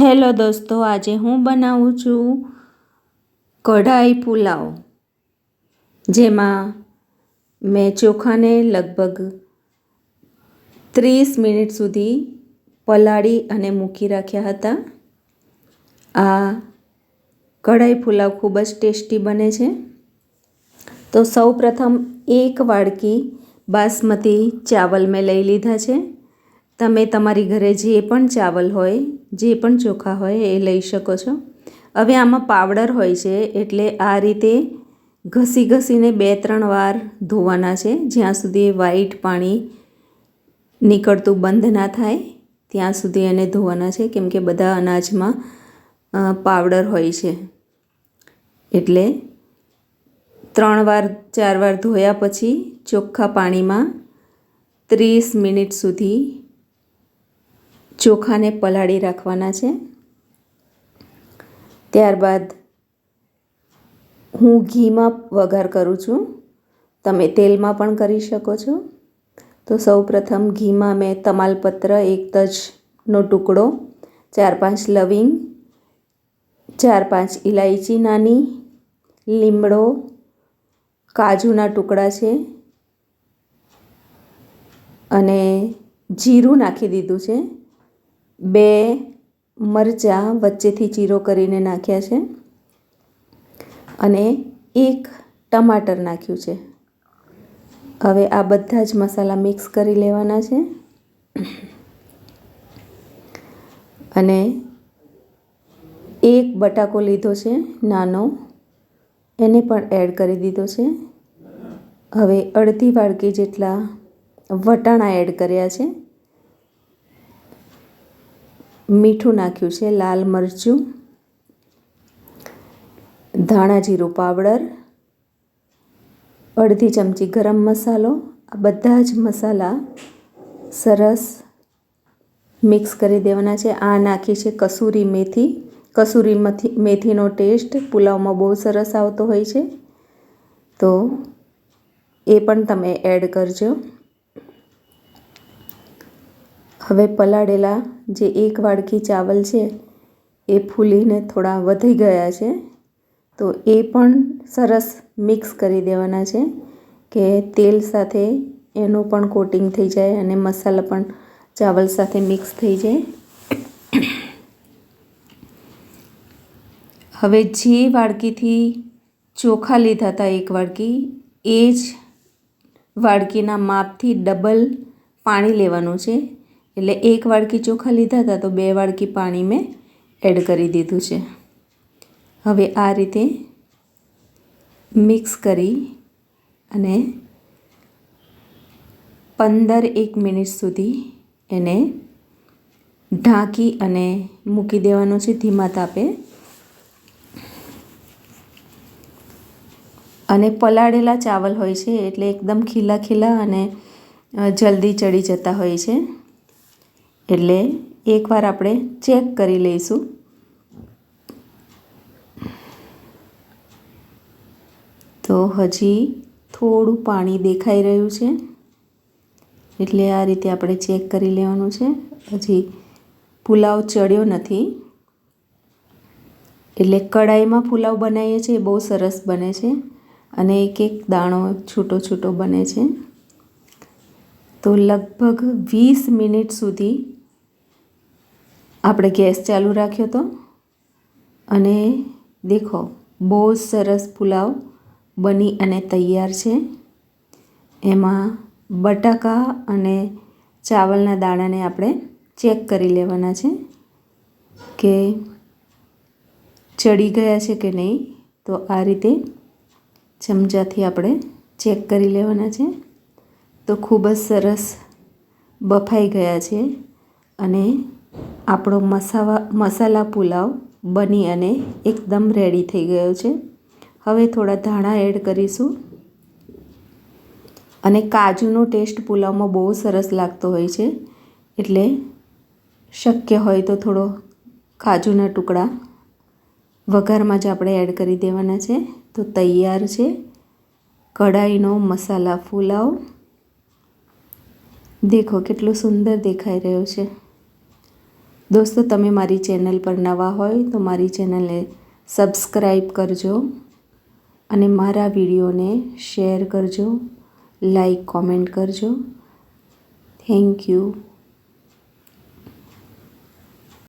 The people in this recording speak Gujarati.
હેલો દોસ્તો, આજે હું બનાવું છું કઢાઈ પુલાવ, જેમાં મેં ચોખાને લગભગ ત્રીસ મિનિટ સુધી પલાળી અને મૂકી રાખ્યા હતા. આ કઢાઈ પુલાવ ખૂબ જ ટેસ્ટી બને છે. તો સૌ પ્રથમ એક વાડકી બાસમતી ચાવલ મેં લઈ લીધા છે. તમે તમારી ઘરે જે પણ ચાવલ હોય જે પણ ચોખા હોય એ લઈ શકો છો. હવે આમાં પાવડર હોય છે એટલે આ રીતે ઘસી ઘસીને બે ત્રણ વાર ધોવાના છે. જ્યાં સુધી વ્હાઈટ પાણી નીકળતું બંધ ના થાય, ત્યાં સુધી એને ધોવાના છે. કેમ કે બધા અનાજમાં પાવડર હોય છે. એટલે ત્રણ વાર, ચાર વાર ધોયા પછી ચોખ્ખા પાણીમાં ત્રીસ મિનિટ સુધી ચોખાને પલાળી રાખવાના છે. ત્યારબાદ હું ઘીમાં વઘાર કરું છું. તમે તેલમાં પણ કરી શકો છો. તો સૌ પ્રથમ ઘીમાં મેં તમાલપત્ર, એક તજનો ટુકડો ચાર પાંચ લવિંગ ચાર પાંચ ઇલાયચી નાની, લીમડો, કાજુના ટુકડા છે અને જીરું નાખી દીધું છે. બે મરચાં વચ્ચેથી ચીરો કરીને નાખ્યા છે અને એક ટમાટર નાખ્યું છે. હવે આ બધા જ મસાલા મિક્સ કરી લેવાના છે. અને એક બટાકો લીધો છે નાનો, એને પણ એડ કરી દીધો છે. હવે અડધી વાડકી જેટલા વટાણા એડ કર્યા છે. મીઠું નાખ્યું છે, લાલ મરચું, ધાણા જીરું પાવડર, અડધી ચમચી ગરમ મસાલો, આ બધા જ મસાલા સરસ મિક્સ કરી દેવાના છે. આ નાખી છે કસૂરી મેથી. કસૂરી મેથી, મેથીનો ટેસ્ટ પુલાવમાં બહુ સરસ આવતો હોય છે. તો એ પણ તમે એડ કરજો. હવે પલાળેલા જે એક વાડકી ચાવલ છે, એ ફૂલીને થોડા વધી ગયા છે. તો એ પણ સરસ મિક્સ કરી દેવાના છે કે તેલ સાથે એનું પણ કોટિંગ થઈ જાય અને મસાલા પણ ચાવલ સાથે મિક્સ થઈ જાય. હવે જે વાડકીથી ચોખા લીધા હતા એક વાડકી, એ જ વાડકીના માપથી ડબલ પાણી લેવાનું છે. એટલે એક વાડકી ચોખા લીધા હતા તો બે વાડકી પાણી મેં એડ કરી દીધું છે. હવે આ રીતે મિક્સ કરી અને પંદર એક મિનિટ સુધી એને ઢાંકી અને મૂકી દેવાનું છે ધીમા તાપે. અને પલાળેલા ચાવલ હોય છે એટલે એકદમ ખીલા ખીલા અને જલ્દી ચડી જતા હોય છે. એટલે એકવાર આપણે ચેક કરી લઈશું. તો હજી થોડું પાણી દેખાઈ રહ્યું છે. એટલે આ રીતે આપણે ચેક કરી લેવાનું છે. હજી પુલાવ ચડ્યો નથી. એટલે કડાઈમાં પુલાવ બનાવીએ છીએ બહુ સરસ બને છે. અને એક એક દાણો છૂટો છૂટો બને છે. તો લગભગ વીસ મિનિટ સુધી આપણે ગેસ ચાલુ રાખ્યો હતો અને દેખો, બહુ સરસ પુલાવ બની અને તૈયાર છે. એમાં બટાકા અને ચાવલના દાણાને આપણે ચેક કરી લેવાના છે કે ચડી ગયા છે કે નહીં, તો આ રીતે ચમચાથી આપણે ચેક કરી લેવાના છે. તો ખૂબ જ સરસ બફાઈ ગયા છે અને આપણો મસાવા, મસાલા પુલાવ બની અને એકદમ રેડી થઈ ગયો છે. હવે થોડા ધાણા એડ કરીશું. અને કાજુનો ટેસ્ટ પુલાવમાં બહુ સરસ લાગતો હોય છે. એટલે શક્ય હોય તો થોડો કાજુના ટુકડા વઘારમાં જ આપણે એડ કરી દેવાના છે. તો તૈયાર છે. કઢાઈનો મસાલા પુલાવ. દેખો કેટલો સુંદર દેખાઈ રહ્યો છે. દોસ્તો, તમે મારી ચેનલ પર નવા હોય તો મારી ચેનલને સબસ્ક્રાઈબ કરજો અને મારા વિડીયોને શેર કરજો, લાઈક, કોમેન્ટ કરજો. Thank you.